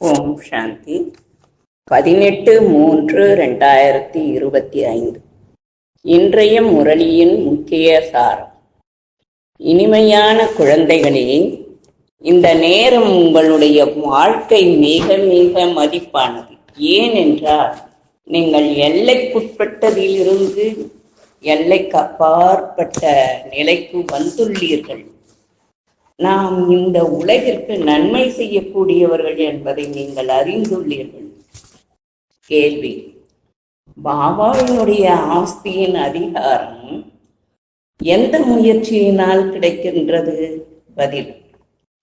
ஓம் சாந்தி. பதினெட்டு மூன்று ரெண்டாயிரத்தி இருபத்தி ஐந்து. இன்றைய முரளியின் முக்கிய சாரம். இனிமையான குழந்தைகளே இந்த நேரம் உங்களுடைய வாழ்க்கை மிக மிக மதிப்பானது. ஏனென்றால் நீங்கள் எல்லைக்குட்பட்டதிலிருந்து எல்லைக்கு அப்பாற்பட்ட நிலைக்கு வந்துள்ளீர்கள். நாம் இந்த உலகிற்கு நன்மை செய்யக்கூடியவர்கள் என்பதை நீங்கள் அறிந்துள்ளீர்கள். கேள்வி. பாபாவினுடைய ஆஸ்தியின் அதிகாரம் எந்த முயற்சியினால் கிடைக்கின்றது? பதில்.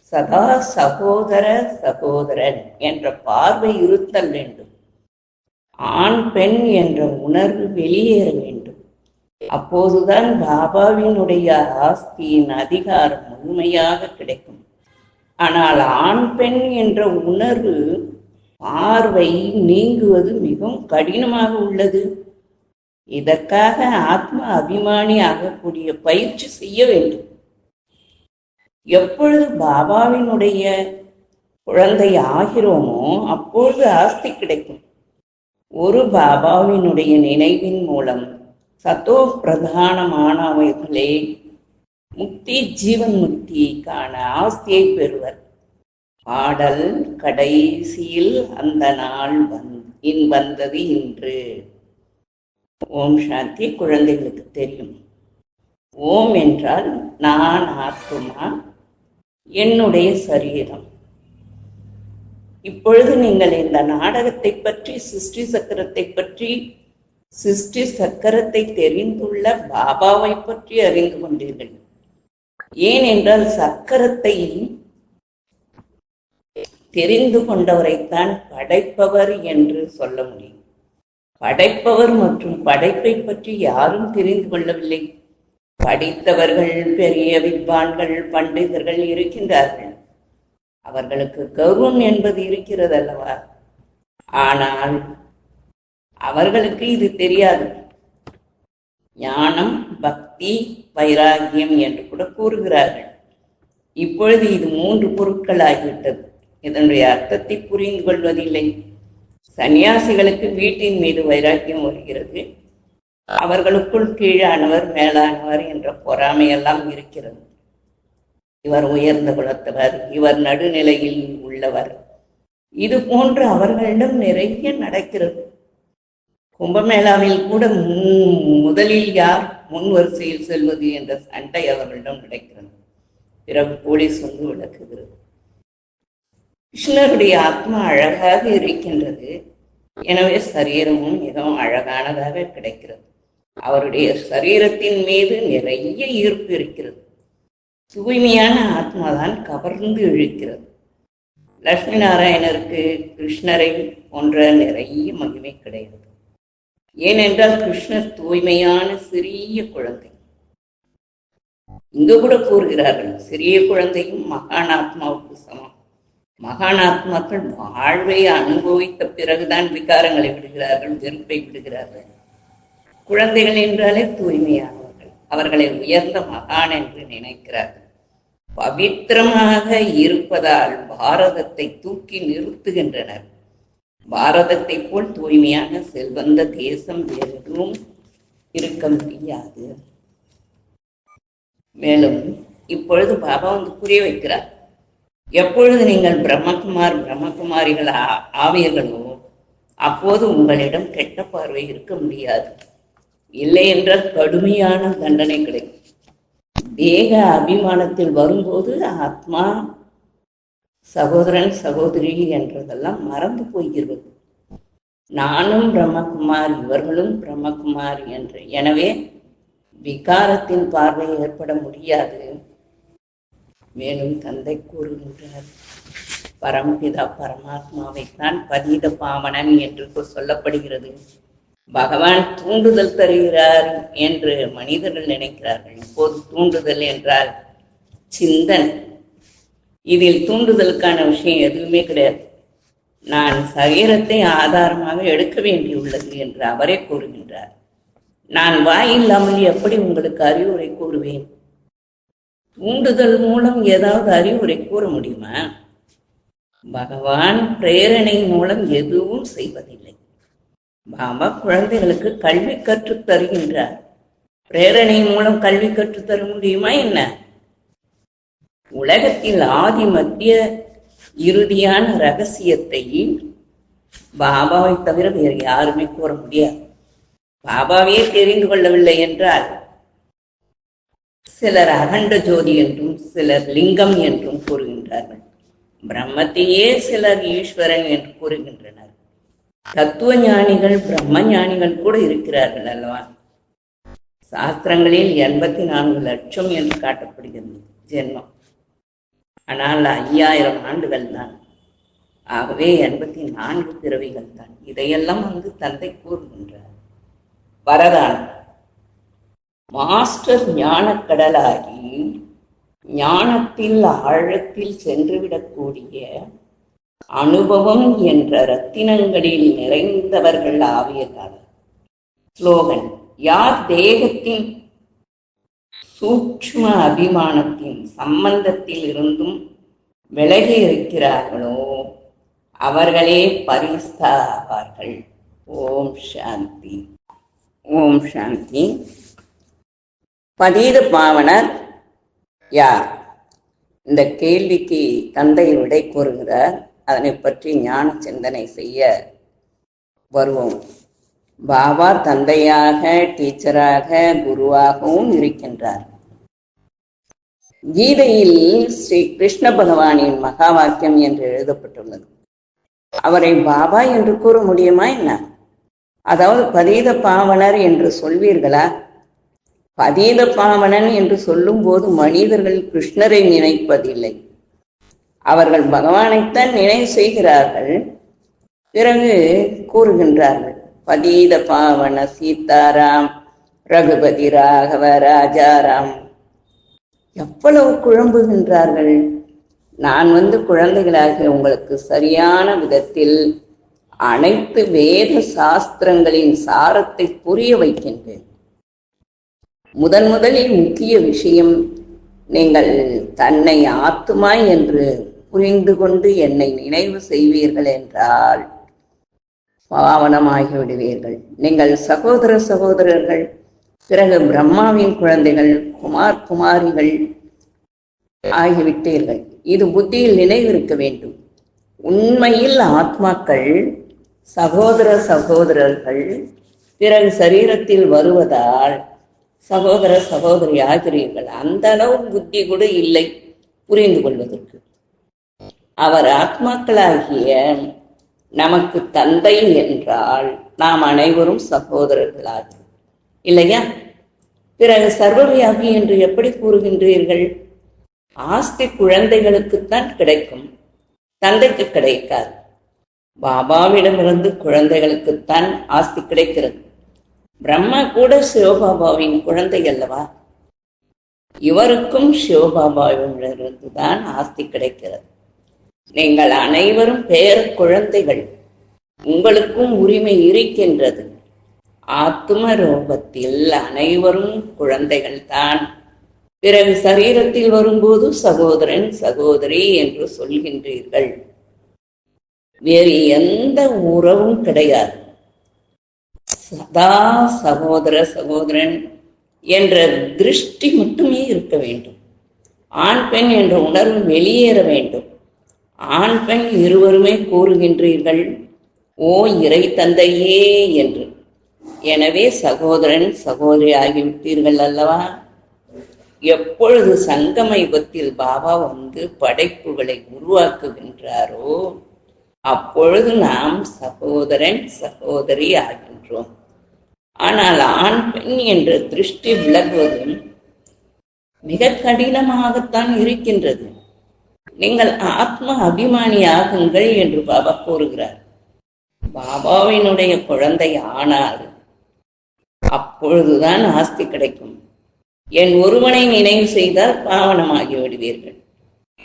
சதா சகோதர சகோதரன் என்ற பார்வை இருத்தல் வேண்டும். ஆண் பெண் என்ற உணர்வு வெளியேற வேண்டும். அப்போதுதான் பாபாவினுடைய ஆஸ்தியின் அதிகாரம் முழுமையாக கிடைக்கும். ஆனால் ஆண் பெண் என்ற உணர்வு பார்வை நீங்குவது மிகவும் கடினமாக உள்ளது. இதற்காக ஆத்ம அபிமானி ஆகக்கூடிய பயிற்சி செய்ய வேண்டும். எப்பொழுது பாபாவினுடைய குழந்தை ஆகிறோமோ அப்பொழுது ஆஸ்தி கிடைக்கும். ஒரு பாபாவினுடைய நினைவின் மூலம் சதோ பிரதானமானவைகளே முக்தி ஜீவன் முக்திக்கான ஆஸ்தியை பெறுவர். பாடல் கடைசியில் அந்த நாள் வந் வந்தது இன்று. ஓம் சாந்தி. குழந்தைகளுக்கு தெரியும். ஓம் என்றால் நான் ஆத்மா என்னுடைய சரீரம். இப்பொழுது நீங்கள் இந்த நாடகத்தை பற்றி சிருஷ்டி சக்கரத்தை பற்றி சிருஷ்டி சக்கரத்தை தெரிந்துள்ள பாபாவை பற்றி அறிந்து கொண்டீர்கள். ஏனென்றால் சக்கரத்தை தெரிந்து கொண்டவரைத்தான் படைப்பவர் என்று சொல்ல முடியும். படைப்பவர் மற்றும் படைப்பை பற்றி யாரும் தெரிந்து கொள்ளவில்லை. படித்தவர்கள் பெரிய வித்வான்கள் பண்டிதர்கள் இருக்கின்றார்கள். அவர்களுக்கு கௌரவம் என்பது இருக்கிறது அல்லவா ஆனால் அவர்களுக்கு இது தெரியாது. ஞானம் பக்தி வைராகியம் என்று கூட கூறுகிறார்கள். இப்பொழுது இது மூன்று பொருட்கள் ஆகிவிட்டது இதனுடைய அர்த்தத்தை புரிந்து கொள்வதில்லை. சன்னியாசிகளுக்கு வீட்டின் மீது வைராக்கியம் வருகிறது. அவர்களுக்குள் கீழானவர் மேலானவர் என்ற பொறாமையெல்லாம் இருக்கிறது. இவர் உயர்ந்த குலத்தவர் இவர் நடுநிலையில் உள்ளவர். இது போன்று அவர்களிடம் நிறைய நடக்கிறது. கும்பமேளாவில் கூட முதலில் யார் முன் வரிசையில் செல்வது என்ற சண்டை அவர்களிடம் கிடைக்கிறது. பிறகு போலீஸ் வந்து விளக்குகிறது. கிருஷ்ணருடைய ஆத்மா அழகாக இருக்கின்றது. எனவே சரீரமும் மிகவும் அழகானதாக கிடைக்கிறது. அவருடைய சரீரத்தின் மீது நிறைய ஈர்ப்பு இருக்கிறது. தூய்மையான ஆத்மாதான் கவர்ந்து இழுக்கிறது. லட்சுமி நாராயணருக்கு கிருஷ்ணரை போன்ற நிறைய மகிமை கிடையாது ஏனென்றால் கிருஷ்ணர் தூய்மையான சிறிய குழந்தை. இங்கு கூட கூறுகிறார்கள் சிறிய குழந்தையும் மகான் ஆத்மாவுக்கு சமம். மகான் ஆத்மாக்கள் வாழ்வை அனுபவித்த பிறகுதான் விகாரங்களை விடுகிறார்கள் வெறுப்பை விடுகிறார்கள். குழந்தைகள் என்றாலே தூய்மையானவர்கள். அவர்களை உயர்ந்த மகான் என்று நினைக்கிறார்கள். பவித்திரமாக இருப்பதால் பாரதத்தை தூக்கி நிறுத்துகின்றனர். பாரதத்தை போல் தூய்மையான செல்வந்த தேசம் வேறெதுவும் இருக்க முடியாது. மேலும் இப்பொழுது பாபா வந்து புரிய வைக்கிறார் எப்பொழுது நீங்கள் பிரம்மகுமார் பிரம்மகுமாரிகள் ஆவியர்களோ அப்போது உங்களிடம் கெட்ட பார்வை இருக்க முடியாது. இல்லை என்றால் கடுமையான தண்டனை கிடைக்கும் தேக அபிமானத்தில் வரும்போது ஆத்மா சகோதரன் சகோதரி என்றதெல்லாம் மறந்து போகிறது நானும் பிரம்மகுமார் இவர்களும் பிரம்மகுமார் என்று. எனவே விகாரத்தின் பார்வை ஏற்பட முடியாது. மேலும் தந்தை கூறுகின்றார் பரம்பிதா பரமாத்மாவைத்தான் பதீத பாவனன் என்று சொல்லப்படுகிறது. பகவான் தூண்டுதல் தருகிறார் என்று மனிதர்கள் நினைக்கிறார்கள். இப்போது தூண்டுதல் என்றால் சிந்தன் இதில் தூண்டுதலுக்கான விஷயம் எதுவுமே கிடையாது. நான் சரீரத்தை ஆதாரமாக எடுக்க வேண்டியுள்ளது என்று அவரே கூறுகின்றார். நான் வாயில்லாமல் எப்படி உங்களுக்கு அறிவுரை கூறுவேன்? தூண்டுதல் மூலம் ஏதாவது அறிவுரை கூற முடியுமா? பகவான் பிரேரணை மூலம் எதுவும் செய்வதில்லை. பாபா குழந்தைகளுக்கு கல்வி கற்றுத் தருகின்றார் பிரேரணை மூலம் கல்வி கற்றுத் தர முடியுமா என்ன? உலகத்தில் ஆதி மத்திய இறுதியான ரகசியத்தை பாபாவை தவிர வேறு யாருமே கூற முடியாது. பாபாவே தெரிந்து கொள்ளவில்லை என்றால் சிலர் அகண்ட ஜோதி என்றும் சிலர் லிங்கம் என்றும் கூறுகின்றார்கள். பிரம்மத்தையே சிலர் ஈஸ்வரன் என்று கூறுகின்றனர். தத்துவ ஞானிகள் பிரம்ம ஞானிகள் கூட இருக்கிறார்கள் அல்லவா? சாஸ்திரங்களில் எண்பத்தி நான்கு லட்சம் என்று காட்டப்படுகிறது ஜென்மம். ஆனால் ஐயாயிரம் ஆண்டுகள் தான். ஆகவே எண்பத்தி நான்கு பிறவிகள் தான். இதையெல்லாம் வந்து தந்தை கூறுகின்றார். வரதான் மாஸ்டர் ஞானக்கடலாகி ஞானத்தில் ஆழத்தில் சென்றுவிடக்கூடிய அனுபவம் என்ற ரத்தினங்களில் நிறைந்தவர்கள் ஆவியர்கள் ஸ்லோகன். யார் தேகத்தின் சூக்ஷ்ம அபிமானத்தின் சம்பந்தத்தில் இருந்தும் விலகி இருக்கிறார்களோ அவர்களே பரிஸ்தாவார்கள் ஓம் சாந்தி. ஓம் சாந்தி. பதீத பாவனர் யார்? இந்த கேள்விக்கு தந்தை விடை கூறுகிறார் அதனை பற்றி ஞான சிந்தனை செய்ய வருவோம். பாபா தந்தையாக டீச்சராக குருவாகவும் இருக்கின்றார். கீதையில் ஸ்ரீ கிருஷ்ண பகவானின் மகா வாக்கியம் என்று எழுதப்பட்டுள்ளது. அவரை பாபா என்று கூற முடியுமா என்ன? அதாவது பதீத பாவனர் என்று சொல்வீர்களா? பதீத பாவனன் என்று சொல்லும்போது மனிதர்கள் கிருஷ்ணரை நினைப்பதில்லை. அவர்கள் பகவானைத்தான் நினைவு செய்கிறார்கள். பிறகு கூறுகின்றார்கள் பதீத பாவன சீதாராம் ரகுபதி ராகவ ராஜாராம். எவ்வளவு குழம்புகின்றார்கள்? நான் வந்து குழந்தைகளாகிய உங்களுக்கு சரியான விதத்தில் அனைத்து வேத சாஸ்திரங்களின் சாரத்தை புரிய வைக்கின்றேன். முதன் முதலில் முக்கிய விஷயம் நீங்கள் தன்னை ஆத்துமா என்று புரிந்து கொண்டு என்னை நினைவு செய்வீர்கள் என்றால் பாவனமாகி விடுவீர்கள் நீங்கள் சகோதர சகோதரர்கள் பிறகு பிரம்மாவின் குழந்தைகள் குமார் குமாரிகள் ஆகிவிட்டீர்கள். இது புத்தியில் நினைவிருக்க வேண்டும். உண்மையில் ஆத்மாக்கள் சகோதர சகோதரர்கள் பிறகு சரீரத்தில் வருவதால் சகோதர சகோதரி ஆகிறீர்கள். அந்த அளவு புத்தி கூட இல்லை புரிந்து கொள்வதற்கு. அவர் ஆத்மாக்களாகிய நமக்கு தந்தை என்றால் நாம் அனைவரும் சகோதரர்களாக இல்லையா? பிறகு சர்வவியாபி என்று எப்படி கூறுகின்றீர்கள்? ஆஸ்தி குழந்தைகளுக்குத்தான் கிடைக்கும். தந்தைக்கு கிடைக்காது. பாபாவிடமிருந்து குழந்தைகளுக்குத்தான் ஆஸ்தி கிடைக்கிறது. பிரம்மா கூட சிவபாபாவின் குழந்தை அல்லவா? இவருக்கும் சிவபாபாவிடமிருந்து தான் ஆஸ்தி கிடைக்கிறது. நீங்கள் அனைவரும் பேர குழந்தைகள். உங்களுக்கும் உரிமை இருக்கின்றது. ஆத்ம ரூபத்தில் அனைவரும் குழந்தைகள் தான் பிறகு சரீரத்தில் வரும்போது சகோதரன் சகோதரி என்று சொல்கின்றீர்கள். வேறு எந்த உறவும் கிடையாது. சதா சகோதர சகோதரன் என்ற திருஷ்டி மட்டுமே இருக்க வேண்டும். ஆண் பெண் என்ற உணர்வு வெளியேற வேண்டும். ஆண் பெண் இருவருமே கூறுகின்றீர்கள் ஓ இறை தந்தையே என்று. எனவே சகோதரன் சகோதரி ஆகிவிட்டீர்கள் அல்லவா? எப்பொழுது சங்கம யுகத்தில் பாபா வந்து படைப்புகளை உருவாக்குகின்றாரோ அப்பொழுது நாம் சகோதரன் சகோதரி ஆகின்றோம் ஆனால் ஆண் பெண் என்ற திருஷ்டி விலகுவதும் மிக கடினமாகத்தான் இருக்கின்றது. நீங்கள் ஆத்ம அபிமானி ஆகுங்கள் என்று பாபா கூறுகிறார். பாபாவினுடைய குழந்தை ஆனால் அப்பொழுதுதான் ஆஸ்தி கிடைக்கும். என் ஒருவனை நினைவு செய்தால் பாவனமாகி விடுவீர்கள்.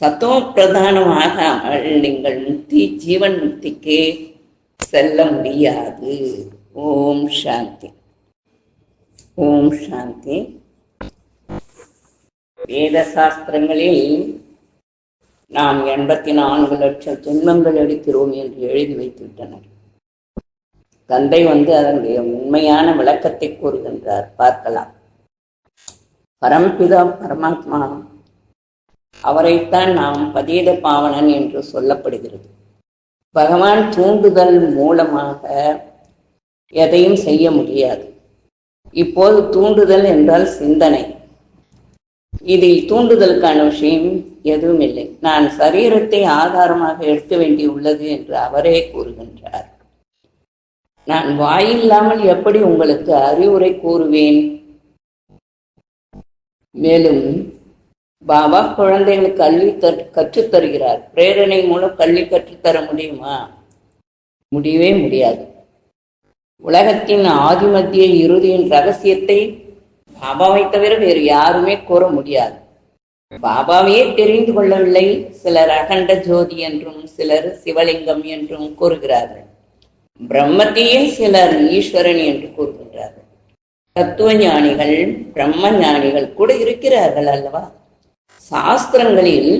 சத்தோ பிரதானமாகாமல் நீங்கள் முக்தி ஜீவன் முக்திக்கே செல்ல முடியாது. ஓம் சாந்தி. ஓம் சாந்தி. வேத சாஸ்திரங்களில் நாம் எண்பத்தி நான்கு லட்சம் ஜென்மங்கள் எடுக்கிறோம் என்று எழுதி வைத்துவிட்டனர். தந்தை வந்து அதனுடைய உண்மையான விளக்கத்தை கூறுகின்றார். பார்க்கலாம். பரம்பிதா பரமாத்மா. அவரைத்தான் நாம் பதீத பாவனன் என்று சொல்லப்படுகிறது. பகவான் தூண்டுதல் மூலமாக எதையும் செய்ய முடியாது. இப்போது தூண்டுதல் என்றால் சிந்தனை. இதில் தூண்டுதலுக்கான விஷயம் எதுவும் இல்லை நான் சரீரத்தை ஆதாரமாக எடுக்க வேண்டி உள்ளது என்று அவரே கூறுகின்றார். நான் வாயில்லாமல் எப்படி உங்களுக்கு அறிவுரை கூறுவேன்? மேலும் பாபா குழந்தைகளுக்கு கல்வி கற்றுத் தருகிறார். பிரேரணை மூலம் கல்வி கற்றுத்தர முடியுமா? முடியவே முடியாது. உலகத்தின் ஆதிமத்திய இறுதியின் ரகசியத்தை பாபாவை தவிர வேறு யாருமே கூற முடியாது. பாபாவையே தெரிந்து கொள்ளவில்லை. சிலர் அகண்ட ஜோதி என்றும் சிலர் சிவலிங்கம் என்றும் கூறுகிறார்கள். பிரம்மத்தையே சிலர் ஈஸ்வரன் என்று கூறுகின்றார்கள். தத்துவ ஞானிகள் பிரம்ம ஞானிகள் கூட இருக்கிறார்கள் அல்லவா? சாஸ்திரங்களில்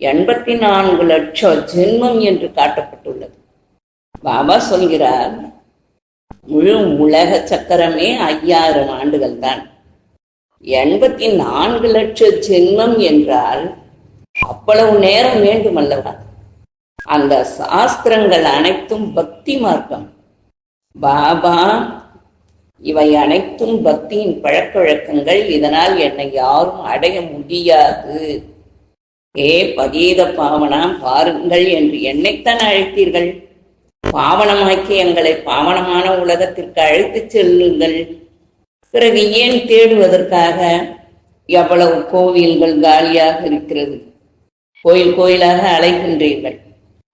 எண்பத்தி நான்கு லட்சம் ஜென்மம் என்று காட்டப்பட்டுள்ளது. பாபா சொல்கிறார் முழு உலக சக்கரமே ஐயாயிரம் ஆண்டுகள் தான் எண்பத்தி நான்கு லட்சம் ஜென்மம் என்றால் அவ்வளவு நேரம் வேண்டும் அல்லவா அந்த சாஸ்திரங்கள் அனைத்தும் பக்தி மார்க்கம். பாபா இவை அனைத்தும் பக்தியின் பழக்க வழக்கங்கள் இதனால் என்னை யாரும் அடைய முடியாது. ஏ பகீத பாவனாம் பாருங்கள் என்று என்னைத்தான் அழைத்தீர்கள். பாவனமாக்கி எங்களை பாவனமான உலகத்திற்கு அழைத்துச் செல்லுங்கள். பிறகு ஏன் தேடுவதற்காக? எவ்வளவு கோவில்கள் காலியாக இருக்கிறது. கோயில் கோயிலாக அலைகின்றீர்கள்.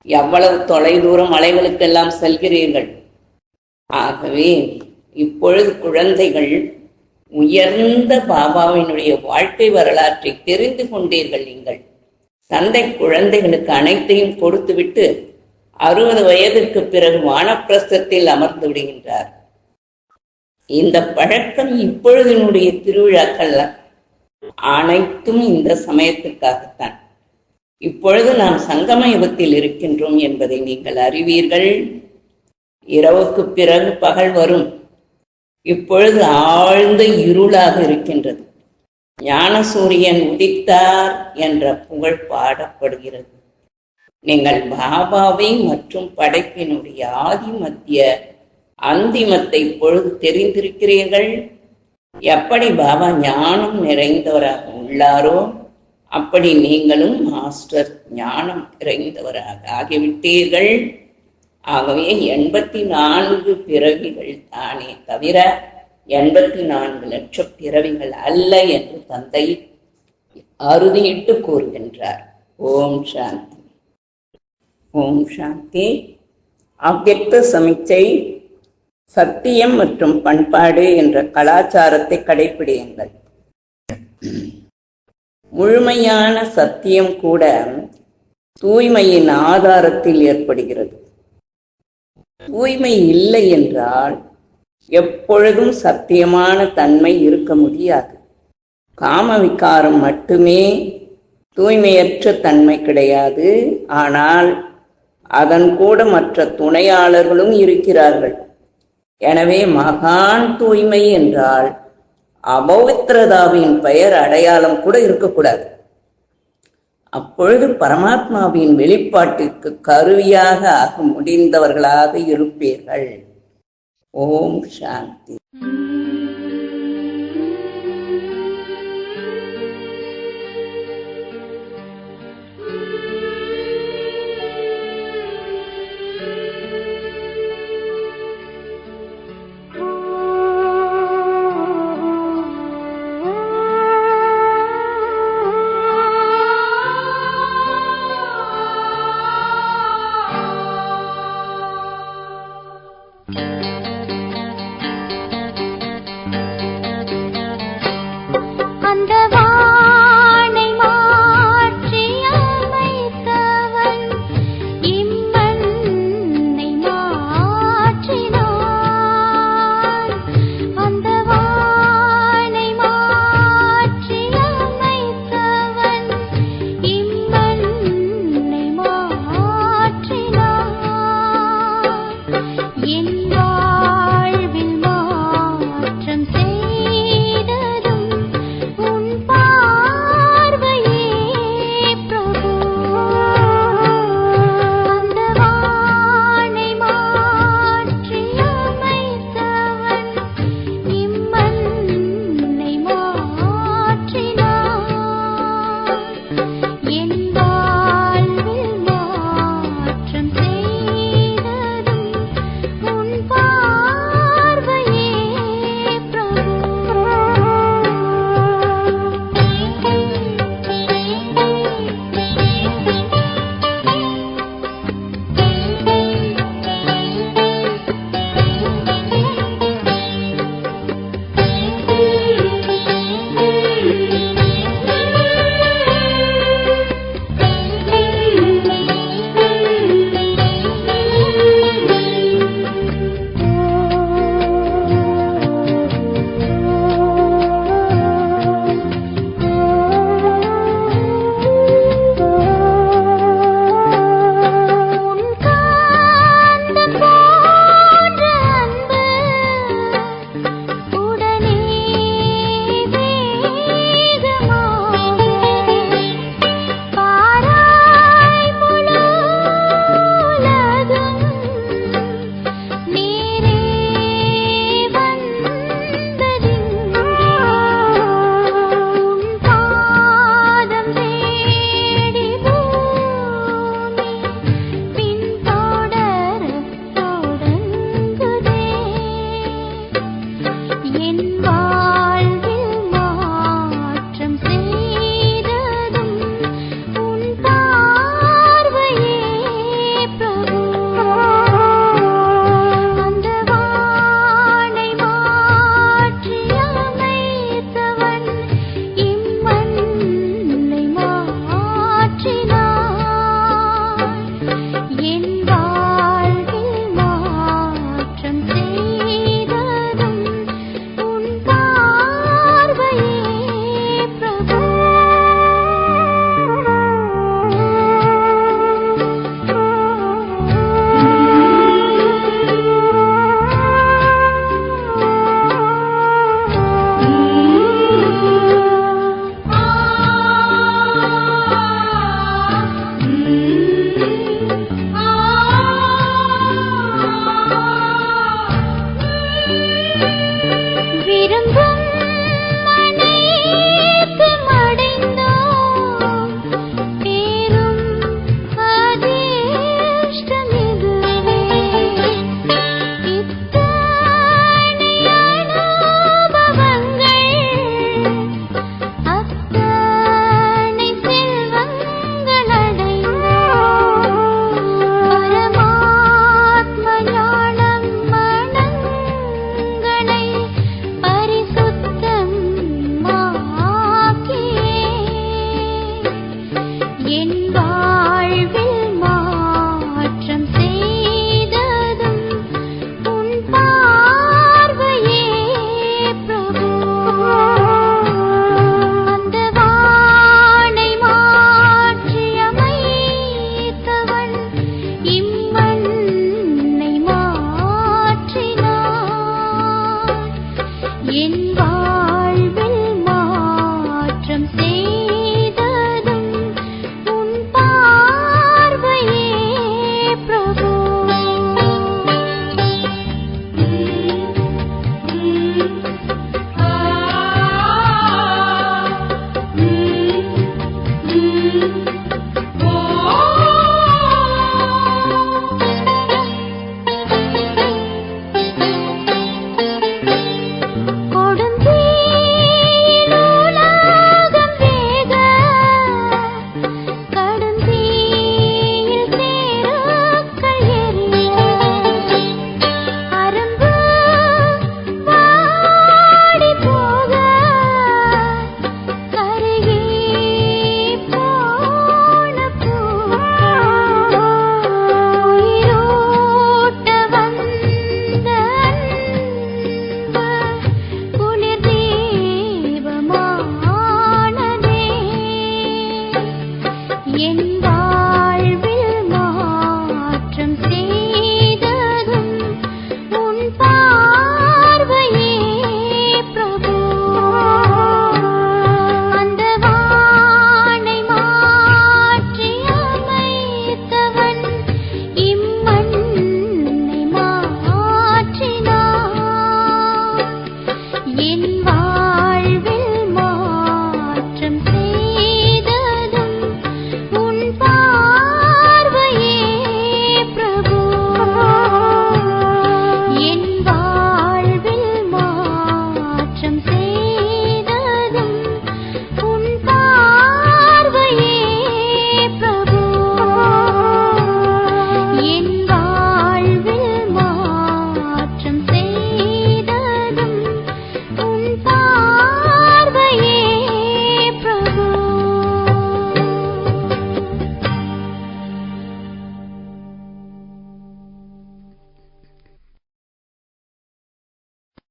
எவ்வளவு தொலைதூரம் அலைகளுக்கெல்லாம் செல்கிறீர்கள்? ஆகவே இப்பொழுது குழந்தைகள் உயர்ந்த பாபாவினுடைய வாழ்க்கை வரலாற்றை தெரிந்து கொண்டீர்கள் நீங்கள். தந்தை குழந்தைகளுக்கு அனைத்தையும் கொடுத்துவிட்டு அறுபது வயதிற்கு பிறகு வானப்பிரஸ்தத்தில் அமர்ந்து விடுகின்றார். இந்த பழக்கம் இப்பொழுதினுடைய திருவிழாக்கள் அனைத்தும் இந்த சமயத்துக்காகத்தான் இப்பொழுது நாம் சங்கம யுகத்தில் இருக்கின்றோம் என்பதை நீங்கள் அறிவீர்கள். இரவுக்கு பிறகு பகல் வரும். இப்பொழுது ஆழ்ந்த இருளாக இருக்கின்றது. ஞான சூரியன் உதித்தார் என்ற புகழ் பாடப்படுகிறது. நீங்கள் பாபாவை மற்றும் படைப்பினுடைய ஆதி மத்திய அந்திமத்தை பொழுது தெரிந்திருக்கிறீர்கள். எப்படி பாபா ஞானம் நிறைந்தவராக உள்ளாரோ அப்படி நீங்களும் மாஸ்டர் ஞானம் இறைந்தவராக ஆகிவிட்டீர்கள். ஆகவே எண்பத்தி நான்கு பிறவிகள் தானே தவிர எண்பத்தி நான்கு லட்சம் பிறவிகள் அல்ல என்று தந்தை அறுதியிட்டு கூறுகின்றார். ஓம் சாந்தி. ஓம் சாந்தி. அவ்வக்த சமிச்சை சத்தியம் மற்றும் பண்பாடு என்ற கலாச்சாரத்தை கடைபிடியுங்கள் முழுமையான சத்தியம் கூட தூய்மையின் ஆதாரத்தில் ஏற்படுகிறது. தூய்மை இல்லை என்றால் எப்பொழுதும் சத்தியமான தன்மை இருக்க முடியாது. காம விகாரம் மட்டுமே தூய்மையற்ற தன்மை கிடையாது. ஆனால் அதன் கூட மற்ற துணையாளர்களும் இருக்கிறார்கள். எனவே மகான் தூய்மை என்றால் அபவித்ரதாவின் பெயர் அடையாளம் கூட இருக்கக்கூடாது. அப்பொழுது பரமாத்மாவின் வெளிப்பாட்டிற்கு கருவியாக ஆக முடிந்தவர்களாக இருப்பீர்கள். ஓம் சாந்தி.